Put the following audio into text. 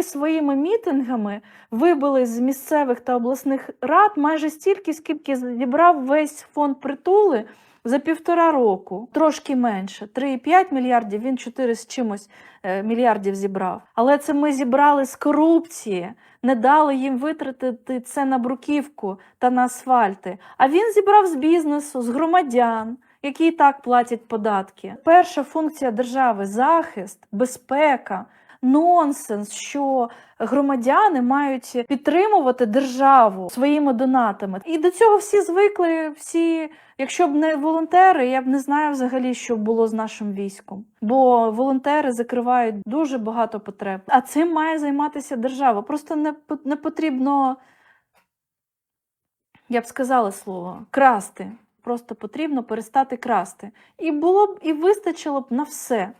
ми своїми мітингами вибили з місцевих та обласних рад майже стільки, скільки зібрав весь фонд притули за півтора року, трошки менше. 3,5 мільярдів, він 4 з чимось е, мільярдів зібрав. Але це ми зібрали з корупції, не дали їм витратити це на бруківку та на асфальти. А він зібрав з бізнесу, з громадян. Які і так платять податки. Перша функція держави захист, безпека, нонсенс, що громадяни мають підтримувати державу своїми донатами. І до цього всі звикли. Всі, якщо б не волонтери, я б не знаю взагалі, що було з нашим військом. Бо волонтери закривають дуже багато потреб. А цим має займатися держава. Просто не, не потрібно, я б сказала слово, красти. Просто потрібно перестати красти. І було б і вистачило б на все.